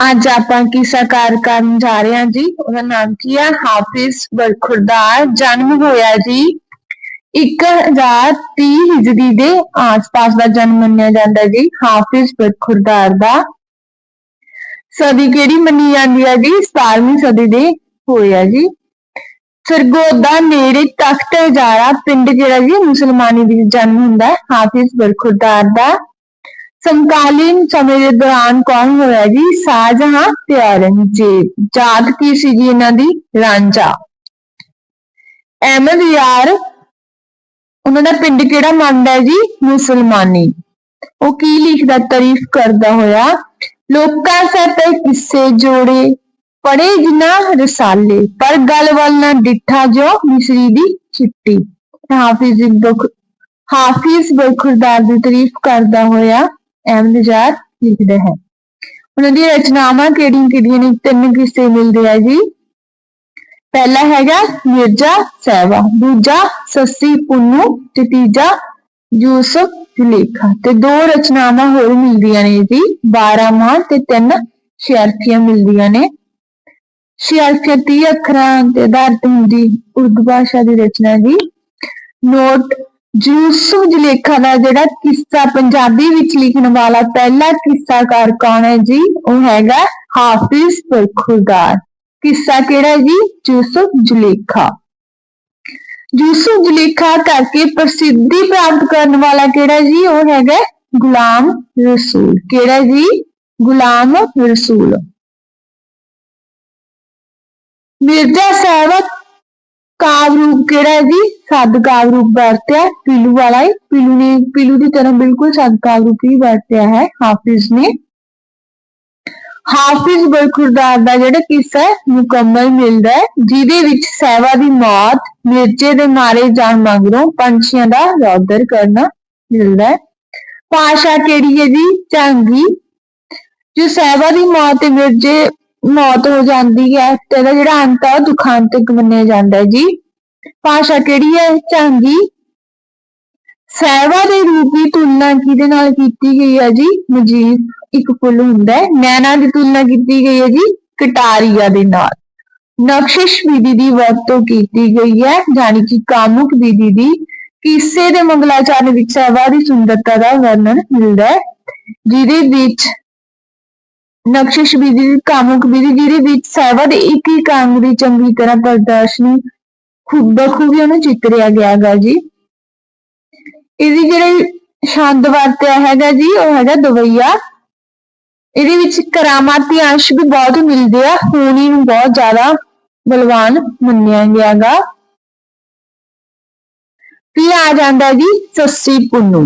ਅੱਜ ਆਪਾਂ ਕੀ ਸਾਕਾਰ ਕਰਨ ਜਾ ਰਹੇ ਹਾਂ ਜੀ? ਉਹਦਾ ਨਾਮ ਕੀ ਹੈ ਹਾਫਿਜ਼ ਬਰਖੁਰਦਾਰ ਜਨਮ ਹੋਇਆ ਜੀ। 1030 ਹਿਜਰੀ ਦੇ ਆਸ-ਪਾਸ ਦਾ ਜਨਮ ਮੰਨਿਆ ਜਾਂਦਾ ਜੀ, ਹਾਫਿਜ਼ ਬਰਖੁਰਦਾਰ ਦਾ। ਸਦੀ ਕਿਹੜੀ ਮੰਨੀ ਜਾਂਦੀ ਹੈ ਜੀ? 17ਵੀਂ ਸਦੀ ਦੇ ਹੋਇਆ ਜੀ। ਸਰਗੋਦਾ ਨੇੜੇ ਤਖਤ ਹਜ਼ਾਰਾ ਪਿੰਡ ਜਿਹੜਾ ਜੀ, ਮੁਸਲਮਾਨੀ ਦੀ ਜਨਮ ਹੁੰਦਾ ਹੈ ਹਾਫਿਜ਼ ਬਰਖੁਰਦਾਰ ਦਾ। ਸਮਕਾਲੀਨ ਸਮੇਂ ਦੇ ਦੌਰਾਨ ਕੌਣ ਹੋਇਆ ਜੀ? ਸਾਜਹਾਂ ਤੇ ਔਰੰਗਜ਼ੇਬ ਜਾਤ ਕੀ ਸੀ ਜੀ ਇਹਨਾਂ ਦੀ? ਰਾਂਝਾ। ਅਹਿਮਦ ਯਾਰ, ਉਹਨਾਂ ਦਾ ਪਿੰਡ ਕਿਹੜਾ ਮੰਨਦਾ ਹੈ ਜੀ? ਮੁਸਲਮਾਨੀ। ਉਹ ਕੀ ਲਿਖਦਾ, ਤਾਰੀਫ ਕਰਦਾ ਹੋਇਆ? ਲੋਕਾਂ ਸਤੇ ਕਿੱਸੇ ਜੋੜੇ? ਪੜੇ ਜਿਨਾ ਰਸਾਲੇ। ਪਰ ਗੱਲ ਵੱਲ ਨਾ ਡਿੱਠਾ ਜੋ ਮਿਸਰੀ ਦੀ ਚਿੱਟੀ। ਹਾਫਿਜ਼ ਬਖ, ਹਾਫਿਜ਼ ਬਖੁਰਦਾਰ ਦੀ ਤਾਰੀਫ ਕਰਦਾ ਹੋਇਆ ਅਹਿਮਦਯਾਰ ਲਿਖਦਾ ਹੈ। ਉਹਨਾਂ ਦੀ ਰਚਨਾਵਾਂ ਕਿਹੜੀਆਂ ਕਿਹੜੀਆਂ ਨੇ? ਤਿੰਨ ਕਿੱਸੇ ਮਿਲਦੇ ਆ ਜੀ। ਪਹਿਲਾ ਹੈਗਾ ਮਿਰਜ਼ਾ ਸਹਿਵਾ ਦੂਜਾ ਸੱਸੀ ਪੁੰਨੂ ਤੇ ਤੀਜਾ ਯੂਸਫ ਜ਼ੁਲੇਖਾ। ਤੇ ਦੋ ਰਚਨਾਵਾਂ ਹੋਰ ਮਿਲਦੀਆਂ ਨੇ ਜੀ 12 ਮਾਹ ਤੇ ਤਿੰਨ ਸ਼ਿਆਰਫੀਆਂ ਮਿਲਦੀਆਂ ਨੇ। ਸ਼ਿਆਰਫੀਆਂ 30 ਅੱਖਰਾਂ ਤੇ ਆਧਾਰਿਤ ਹੁੰਦੀ ਉਰਦੂ ਭਾਸ਼ਾ ਦੀ ਰਚਨਾ ਜੀ। ਨੋਟ ਯੂਸਫ ਜ਼ੁਲੇਖਾ ਦਾ ਜਿਹੜਾ ਕਿੱਸਾ ਪੰਜਾਬੀ ਵਿੱਚ ਲਿਖਣ ਵਾਲਾ ਪਹਿਲਾ ਕਿੱਸਾਕਾਰ ਕੌਣ ਹੈ ਜੀ? ਉਹ ਹੈਗਾ ਹਾਫਿਜ਼ ਬਰਖੁਰਦਾਰ ਕਿੱਸਾ ਕਿਹੜਾ ਹੈ ਜੀ? ਯੂਸਫ ਜ਼ੁਲੇਖਾ ਯੂਸਫ ਜ਼ੁਲੇਖਾ ਕਰਕੇ ਪ੍ਰਸਿੱਧੀ ਪ੍ਰਾਪਤ ਕਰਨ ਵਾਲਾ ਕਿਹੜਾ ਜੀ? ਉਹ ਹੈਗਾ ਗੁਲਾਮ ਰਸੂਲ। ਕਿਹੜਾ ਜੀ? ਗੁਲਾਮ ਰਸੂਲ। ਮਿਰਜ਼ਾ ਸਾਹਿਬ ਕਾਵ ਰੂਪ ਕਿਹੜਾ ਹੈ ਜੀ? ਸਦ ਕਾਵ ਰੂਪ ਵਰਤਿਆ, ਪੀਲੂ ਵਾਲਾ ਹੈ। ਪੀਲੂ ਨੇ, ਪੀਲੂ ਦੀ ਤਰ੍ਹਾਂ ਬਿਲਕੁਲ ਸਦ ਕਾਵ ਰੂਪ ਹੀ ਵਰਤਿਆ ਹੈ, ਹਾਫਿਜ਼ ਨੇ। ਹਾਫਿਜ਼ ਬਰਖੁਰਦਾਰ ਦਾ ਜਿਹੜਾ ਕਿੱਸਾ ਮੁਕੰਮਲ ਮਿਲਦਾ ਹੈ, ਜਿਹਦੇ ਵਿੱਚ ਸਹਿਵਾ ਦੀ ਮੌਤ ਮਿਰਜ਼ੇ ਦੇ ਮਾਰੇ ਜਾਣ ਮਗਰੋਂ ਪੰਛੀਆਂ ਦਾ ਰੌਦਰ ਕਰਨਾ ਮਿਲਦਾ ਹੈ। ਭਾਸ਼ਾ ਕਿਹੜੀ ਹੈ ਜੀ? ਝਾਂਗੀ। ਜੋ ਸਹਿਵਾ ਦੀ ਮੌਤ ਤੇ ਮਿਰਜ਼ੇ ਮੌਤ ਹੋ ਜਾਂਦੀ ਹੈ ਤੇ ਇਹਦਾ ਜਿਹੜਾ ਅੰਤ ਹੈ ਉਹ ਦੁਖਾਂਤਕ ਮੰਨਿਆ ਜਾਂਦਾ ਹੈ ਜੀ। ਭਾਸ਼ਾ ਕਿਹੜੀ ਹੈ? ਝਾਂਗੀ। ਸਹਿਵਾ ਦੇ ਰੂਪ ਦੀ ਤੁਲਨਾ ਕਿਹਦੇ ਨਾਲ ਕੀਤੀ ਗਈ ਹੈ ਜੀ? ਮਜੀਦ ਇੱਕ ਫੁੱਲ ਹੁੰਦਾ ਹੈ। ਨੈਣਾ ਦੀ ਤੁਲਨਾ ਕੀਤੀ ਗਈ ਹੈ ਜੀ, ਕਟਾਰੀਆ ਦੇ ਨਾਲ। ਨਕਸ਼ਿਸ਼ ਵਿਧੀ ਦੀ ਵਰਤੋਂ ਕੀਤੀ ਗਈ ਹੈ ਜਾਨੀ ਕਿ ਕਾਮੁਕ ਵਿਧੀ ਦੀ। ਕਿਸੇ ਦੇ ਮੰਗਲਾਚਰਨ ਵਿੱਚ ਸਹਿਵਾ ਦੀ ਸੁੰਦਰਤਾ ਦਾ ਵਰਣਨ ਮਿਲਦਾ ਹੈ, ਜਿਹਦੇ ਵਿੱਚ ਨਕਸ਼ਿਸ਼ ਵਿਧੀ ਕਾਮੁਕ ਵਿਧੀ ਜਿਹਦੇ ਵਿੱਚ ਸਹਿਵਾ ਦੇ ਇੱਕ ਇੱਕ ਅੰਗ ਦੀ ਚੰਗੀ ਤਰ੍ਹਾਂ ਪ੍ਰਦਰਸ਼ਨੀ ਖੂਬ ਬਖੂਬੀ ਉਹਨੂੰ ਚਿੱਤਰਿਆ ਗਿਆ ਹੈਗਾ ਜੀ। ਇਹਦੀ ਜਿਹੜੀ ਛੰਦ ਵਰਤਿਆ ਹੈਗਾ ਜੀ, ਉਹ ਹੈਗਾ ਦਵਈਆ। ਇਹਦੇ ਵਿੱਚ ਕਰਾਮਾਤੀ ਅੰਸ਼ ਵੀ ਬਹੁਤ ਮਿਲਦੇ ਆ, ਹੋਣੀ ਨੂੰ ਬਹੁਤ ਜ਼ਿਆਦਾ ਬਲਵਾਨ ਮੰਨਿਆ ਗਿਆਗਾ ਫਿਰ ਆ ਜਾਂਦਾ ਜੀ, ਸੱਸੀ ਪੁੰਨੂ।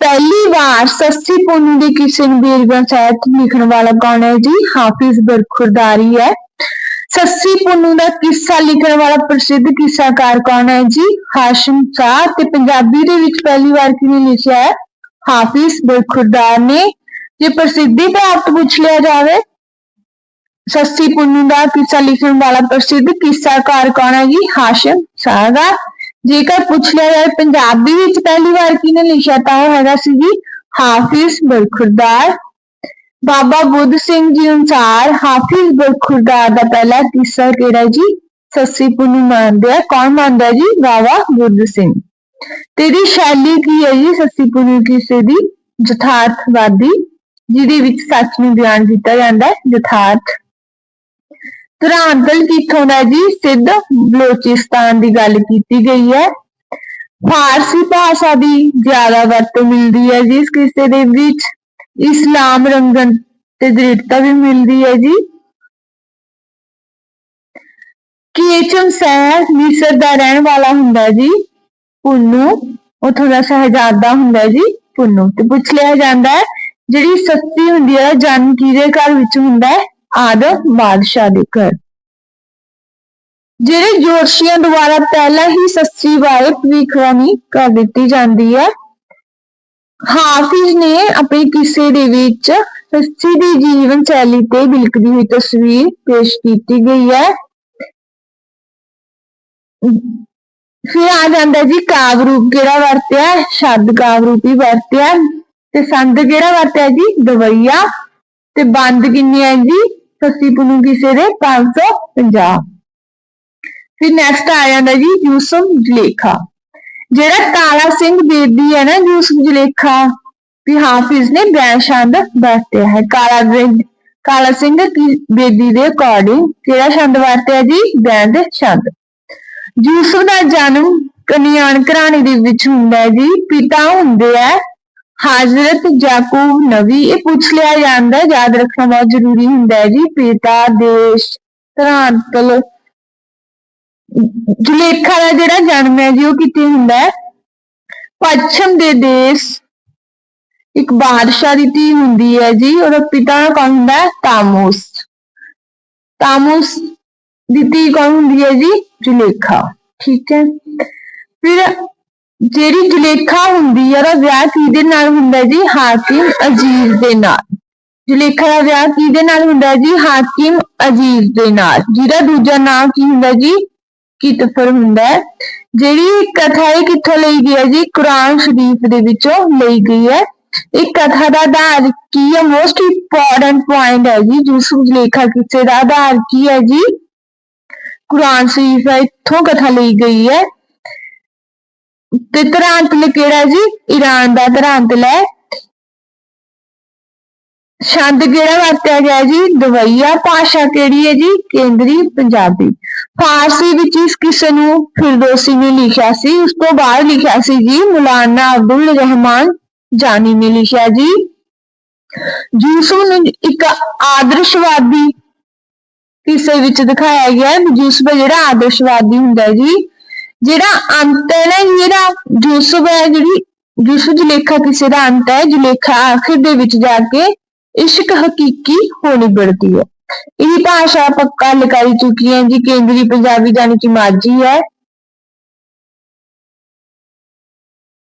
ਪਹਿਲੀ ਵਾਰ ਸੱਸੀ ਪੁੰਨੂ ਦੀ ਕਿਸੇ ਨੂੰ ਬੀਰਗਨ ਸਾਹਿਤ ਲਿਖਣ ਵਾਲਾ ਕੌਣ ਹੈ ਜੀ? ਹਾਫਿਜ਼ ਬਰਖੁਰਦਾਰੀ ਹੈ। ਸੱਸੀ ਪੁੰਨੂ ਦਾ ਕਿੱਸਾ ਲਿਖਣ ਵਾਲਾ ਪ੍ਰਸਿੱਧ ਕਿੱਸਾਕਾਰ ਕੌਣ ਹੈ ਜੀ? ਹਾਸ਼ਮ ਸ਼ਾਹ ਤੇ ਪੰਜਾਬੀ ਦੇ ਵਿੱਚ ਪਹਿਲੀ ਵਾਰ ਕਿਹਨੇ ਲਿਖਿਆ ਹੈ? ਹਾਫਿਜ਼ ਬਰਖੁਰਦਾਰ ਨੇ। ਜੇ ਪ੍ਰਸਿੱਧੀ ਪ੍ਰਾਪਤ ਪੁੱਛ ਲਿਆ ਜਾਵੇ, ਸੱਸੀ ਪੁੰਨੂ ਦਾ ਕਿੱਸਾ ਲਿਖਣ ਵਾਲਾ ਪ੍ਰਸਿੱਧ ਕਿੱਸਾਕਾਰ ਕੌਣ ਹੈ ਜੀ? ਹਾਸ਼ਮ ਸ਼ਾਹ ਦਾ। ਜੇਕਰ ਪੁੱਛ ਲਿਆ ਜਾਏ, ਪੰਜਾਬੀ ਵਿੱਚ ਪਹਿਲੀ ਵਾਰ ਕਿਹਨੇ ਲਿਖਿਆ ਤਾਂ ਉਹ ਹੈਗਾ ਸੀ ਜੀ? ਹਾਫਿਜ਼ ਬਰਖੁਰਦਾਰ ਬਾਬਾ ਬੁੱਧ ਸਿੰਘ ਜੀ ਅਨੁਸਾਰ ਹਾਫਿਜ਼ ਬਰਖੁਰਦਾਰ ਦਾ ਪਹਿਲਾ ਕਿੱਸਾ ਕਿਹੜਾ ਜੀ? ਸੱਸੀ ਪੁੰਨੂ ਮੰਨਦੇ ਆ। ਕੌਣ ਮੰਨਦਾ ਜੀ? ਬਾਬਾ ਬੁੱਧ ਸਿੰਘ। ਤੇ ਇਹਦੀ ਸ਼ੈਲੀ ਕੀ ਹੈ ਜੀ? ਸੱਸੀ ਪੁੰਨੂ ਕਿਸੇ ਦੀ? ਯਥਾਰਥਵਾਦੀ, ਜਿਹਦੇ ਵਿੱਚ ਸੱਚ ਨੂੰ ਬਿਆਨ ਕੀਤਾ ਜਾਂਦਾ ਹੈ। ਯਥਾਰਥ ਧਰਾਂਤਲ ਕਿੱਥੋਂ ਦਾ ਜੀ? ਸਿੱਧ ਬਲੋਚਿਸਤਾਨ ਦੀ ਗੱਲ ਕੀਤੀ ਗਈ ਹੈ। ਫਾਰਸੀ ਭਾਸ਼ਾ ਦੀ ਜ਼ਿਆਦਾ ਵਰਤੋਂ ਮਿਲਦੀ ਹੈ ਜੀ ਇਸ ਕਿੱਸੇ ਦੇ ਵਿੱਚ। ਇਸਲਾਮ ਰੰਗਨ ਤੇ ਦ੍ਰਿੜਤਾ ਵੀ ਮਿਲਦੀ ਹੈ ਜੀ। ਕੀਚਮ ਸਹਿ ਮਿਸਰ ਦਾ ਰਹਿਣ ਵਾਲਾ ਹੁੰਦਾ ਜੀ। ਪੁੰਨੂ, ਉਥੋਂ ਦਾ ਸ਼ਹਿਜ਼ਾਦਾ ਹੁੰਦਾ ਜੀ, ਪੁੰਨੂ। ਤੇ ਪੁੱਛ ਲਿਆ ਜਾਂਦਾ ਹੈ, ਜਿਹੜੀ ਸੱਤੀ ਹੁੰਦੀ ਹੈ ਜਨਮ ਕਿਹਦੇ ਘਰ ਵਿੱਚ ਹੁੰਦਾ ਹੈ? ਆਦਮ ਬਾਦਸ਼ਾਹ ਦੇ ਘਰ। ਜਿਹੜੇ ਜੋਤਸ਼ੀਆਂ ਦੁਆਰਾ ਪਹਿਲਾਂ ਹੀ ਸੱਚੀ ਬਾਰੇ ਭਵਿੱਖਬਾਣੀ ਕਰ ਦਿੱਤੀ ਜਾਂਦੀ ਹੈ, ਹਾਫਿਜ਼ ਨੇ ਆਪਣੇ ਕਿੱਸੇ ਦੇ ਵਿੱਚ ਸੱਚੀ ਦੀ ਜੀਵਨ ਸ਼ੈਲੀ ਤੇ ਬਿਲਕਦੀ ਹੋਈ ਤਸਵੀਰ ਪੇਸ਼ ਕੀਤੀ ਗਈ ਹੈ। ਫਿਰ ਆ ਜਾਂਦਾ ਜੀ ਕਾਵ ਰੂਪ ਕਿਹੜਾ ਵਰਤਿਆ, ਸ਼ਬਦ ਕਾਵ ਰੂਪ ਹੀ ਵਰਤਿਆ ਤੇ ਸੰਦ ਕਿਹੜਾ ਵਰਤਿਆ ਜੀ, ਦਵਈਆ ਤੇ ਬੰਦ ਕਿੰਨੀ ਹੈ ਜੀ? ਸੱਸੀ ਪੁੰਨੂ ਕਿਸੇ ਦੇ 550 ਫਿਰ ਨੈਕਸਟ ਆ ਜਾਂਦਾ ਜੀ ਯੂਸਮ ਜਲੇਖਾ। ਜਿਹੜਾ ਕਾਲਾ ਸਿੰਘ ਬੇਦੀ ਹੈ ਨਾ ਯੂਸਮ ਜਲੇਖਾ, ਵੀ ਹਾਫਿਜ਼ ਨੇ ਬੈਸ਼ੰਦ ਵਰਤਿਆ ਹੈ। ਕਾਲਾ ਬੇ- ਕਾਲਾ ਸਿੰਘ ਕੀ ਬੇਦੀ ਦੇ ਅਕੋਰਡਿੰਗ ਕਿਹੜਾ ਛੰਦ ਵਰਤਿਆ ਜੀ? ਬੈਂਦ ਛੰਦ। ਯੂਸਫ ਦਾ ਜਨਮ ਕਨਿਆਣ ਘਰਾਣੇ ਦੇ ਵਿੱਚ ਹੁੰਦਾ ਹੈ ਜੀ। ਪਿਤਾ ਹੁੰਦੇ ਹੈ ਹਾਜ਼ਰਤ ਯਾਕੂਬ ਨਬੀ ਇਹ ਪੁੱਛ ਲਿਆ ਜਾਂਦਾ ਯਾਦ ਰੱਖਣਾ ਬਹੁਤ ਜ਼ਰੂਰੀ ਹੁੰਦਾ ਹੈ ਜੀ, ਪਿਤਾ, ਦੇਸ਼ ਧਰਾਂਤਲ ਜੁਲੇਖਾ ਦਾ ਜਿਹੜਾ ਜਨਮ ਹੈ ਜੀ, ਉਹ ਕਿੱਥੇ ਹੁੰਦਾ ਹੈ? ਪੱਛਮ ਦੇ ਦੇਸ਼, ਇੱਕ ਬਾਦਸ਼ਾਹ ਦੀ ਧੀ ਹੁੰਦੀ ਹੈ ਜੀ, ਉਹਦਾ ਪਿਤਾ ਕੌਣ ਹੁੰਦਾ ਹੈ? ਤਾਮੂਸ। ਤਾਮੂਸ ਦੀ ਧੀ ਕੌਣ ਹੁੰਦੀ ਹੈ ਜੀ? ਜੁਲੇਖਾ। ਠੀਕ ਹੈ। ਫਿਰ ਜਿਹੜੀ ਜੁਲੇਖਾ ਹੁੰਦੀ ਹੈ ਉਹਦਾ ਵਿਆਹ ਕਿਹਦੇ ਨਾਲ ਹੁੰਦਾ ਜੀ? ਹਾਕਿਮ ਅਜੀਜ਼ ਦੇ ਨਾਲ। ਜੁਲੇਖਾ ਦਾ ਵਿਆਹ ਕਿਹਦੇ ਨਾਲ ਹੁੰਦਾ ਜੀ? ਹਾਕਿਮ ਅਜੀਜ਼ ਦੇ ਨਾਲ। ਜਿਹਦਾ ਦੂਜਾ ਨਾਮ ਕੀ ਹੁੰਦਾ ਜੀ? ਕਿਤਫਰ ਹੁੰਦਾ ਹੈ। ਜਿਹੜੀ ਕਥਾ ਇਹ ਕਿੱਥੋਂ ਲਈ ਗਈ ਹੈ ਜੀ? ਕੁਰਾਨ ਸ਼ਰੀਫ ਦੇ ਵਿੱਚੋਂ ਲਈ ਗਈ ਹੈ। ਇਹ ਕਥਾ ਦਾ ਆਧਾਰ ਕੀ ਹੈ? ਮੋਸਟ ਇੰਪੋਰਟੈਂਟ ਪੁਆਇੰਟ ਹੈ ਜੀ। ਜਿਸ ਜਲੇਖਾ ਕਿਸੇ ਦਾ ਆਧਾਰ ਕੀ ਹੈ ਜੀ? ਕੁਰਾਨ ਸ਼ਰੀਫ ਹੈ, ਇੱਥੋਂ ਕਥਾ ਲਈ ਗਈ ਹੈ। ਤੇ ਧਰਾਂਤਲ ਕਿਹੜਾ ਜੀ? ਈਰਾਨ ਦਾ ਧਰਾਂਤਲ ਹੈ ਛੰਦ ਕਿਹੜਾ ਵਰਤਿਆ ਗਿਆ ਜੀ? ਦਵਈਆ ਭਾਸ਼ਾ ਕਿਹੜੀ ਹੈ ਜੀ? ਕੇਂਦਰੀ ਪੰਜਾਬੀ। ਫਾਰਸੀ ਵਿੱਚ ਇਸ ਕਿੱਸੇ ਨੂੰ ਫਿਰਦੌਸੀ ਨੇ ਲਿਖਿਆ ਸੀ। ਉਸ ਤੋਂ ਬਾਅਦ ਲਿਖਿਆ ਸੀ ਜੀ, ਮੌਲਾਨਾ ਅਬਦੁਲ ਰਹਿਮਾਨ ਜਾਨੀ ਨੇ ਲਿਖਿਆ ਜੀ। ਯੂਸਫ ਨੂੰ ਇੱਕ ਆਦਰਸ਼ਵਾਦੀ ਕਿਸੇ ਵਿੱਚ ਦਿਖਾਇਆ ਗਿਆ ਹੈ। ਯੂਸਫ ਜਿਹੜਾ ਆਦਰਸ਼ਵਾਦੀ ਹੁੰਦਾ ਜੀ ਜਿਹੜਾ ਅੰਤ ਹੈ ਨਾ ਜਿਹੜਾ ਯੂਸਫ ਹੈ ਜਿਹੜੀ, ਯੂਸਫ ਜਲੇਖਾ ਕਿਸੇ ਦਾ ਅੰਤ ਹੈ ਜੁਲੇਖਾ ਆਖਿਰ ਦੇ ਵਿੱਚ ਜਾ ਕੇ ਇਸ਼ਕ ਹਕੀਕੀ ਹੋ ਨਿਬੜਦੀ ਹੈ। ਇਹ ਭਾਸ਼ਾ ਪੱਕਾ ਕੱਲ ਚੁੱਕੀ ਹੈ ਜੀ, ਕੇਂਦਰੀ ਪੰਜਾਬੀ ਜਾਨੀ ਕਿ ਮਾਝੀ ਹੈ।